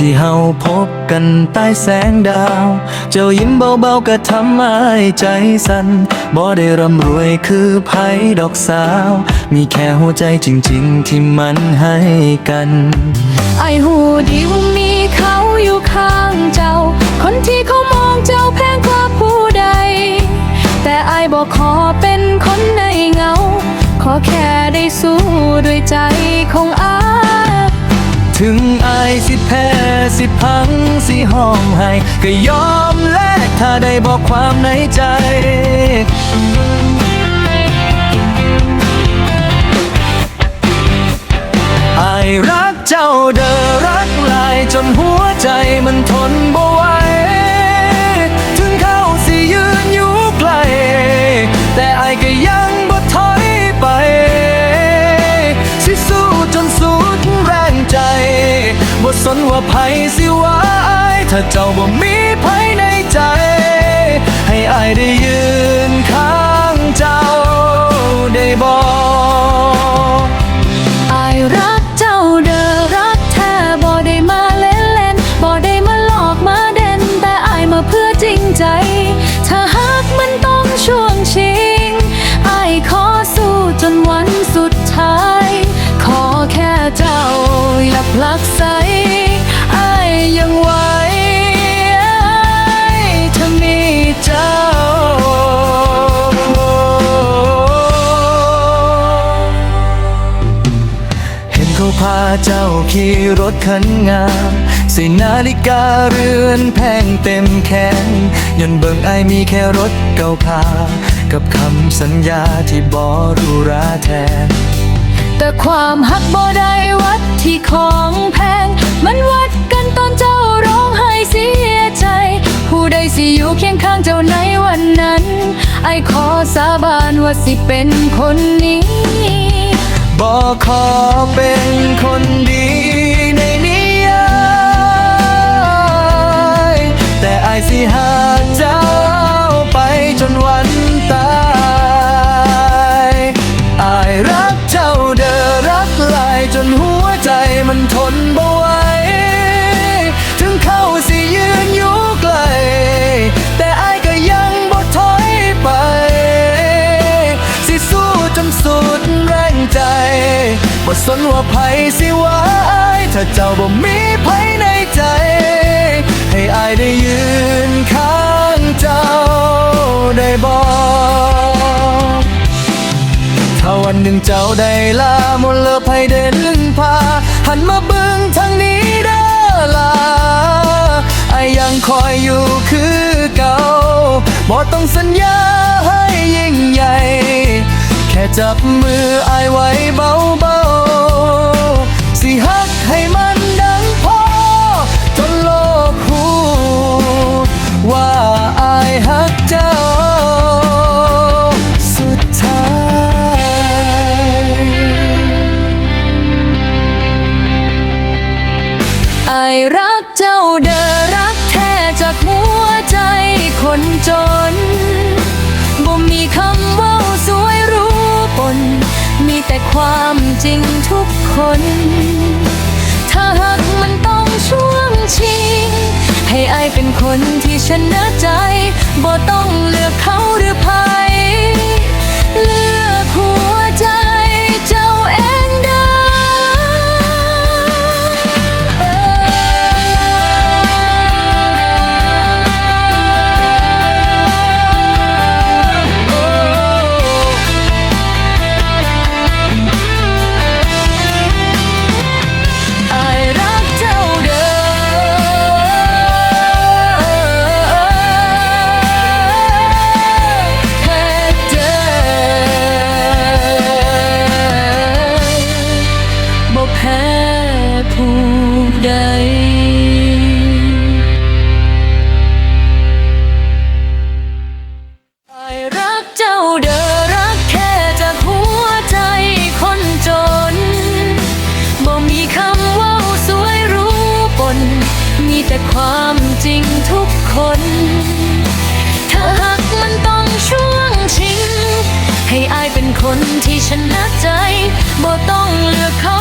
ที่เฮาพบกันใต้แสงดาว เจ้ายิ้มเบาๆก็ทำให้ใจสั่นบ่ได้ร่ำรวยคือไผดอกสาว มีแค่หัวใจจริงๆ ที่มันให้กัน ไอหูดีว่ามีเขาอยู่ข้างเจ้า คนที่เขามองเจ้าแพงกว่าผู้ใด แต่ไอบอกขอเป็นคนในเงา ขอแค่ได้สู้ด้วยใจของอายถึง สิพังสิห้องให้ก็ยอมแลกถ้าได้บอกความในใจอรักเจ้าเดอรักลายจนหัวใจมันทน ว่าไผสิว่าอายถ้าเจ้าบ่มีไผในใจ ให้อายได้ยืนข้างเจ้าได้บอกอายรักเจ้าเด้อรักแท้บ่ได้มาเล่นเล่นบ่ได้มาหลอกมาเด่น แต่อายมาเพื่อจริงใจ ถ้าหากมันต้องช่วงชิงอายขอสู้จนวันสุดท้าย ขอแค่เจ้าอย่าพลัก เขาเจ้าขี่รถคันงามใส่นาฬิกาเรือนแพงเต็มแขนยันเบิ่งไอมีแค่รถเก่าคากับคำสัญญาที่บอรูราแทน แต่ความหักบ่ได้วัดที่ของแพง มันวัดกันตอนเจ้าร้องไห้เสียใจ ผู้ใดสิอยู่เคียงข้างเจ้าในวันนั้น ไอขอสาบานว่าสิเป็นคนนี้ บอกขอเป็นคนดีในนิยายแต่อายสิหาเจ้า บ่สนว่าไผสิว่าอายถ้าเจ้าบ่มีไผในใจ ให้อายได้ยืนข้างเจ้าได้บอกถ้าวันหนึ่งเจ้าได้ลามนเลอภัยเดินพา หันมาเบิ่งทางนี้เด้อลาไอยังคอยอยู่คือเก่าบ่ต้องสัญญาให้ยิ่งใหญ่ แค่จับมืออายไว้เบา คนจนบ่มีคำว่าสวยรู้ปน มีแต่ความจริงทุกคน ถ้าหากมันต้องช่วงชิง ให้อายเป็นคนที่ชนะใจบ่ต้องเลือกเขาหรือภัย แต่ความจริงทุกคน ถ้าหากมันต้องช่วงชิง ให้อายเป็นคนที่ชนะใจบ่ต้องเลือกเขา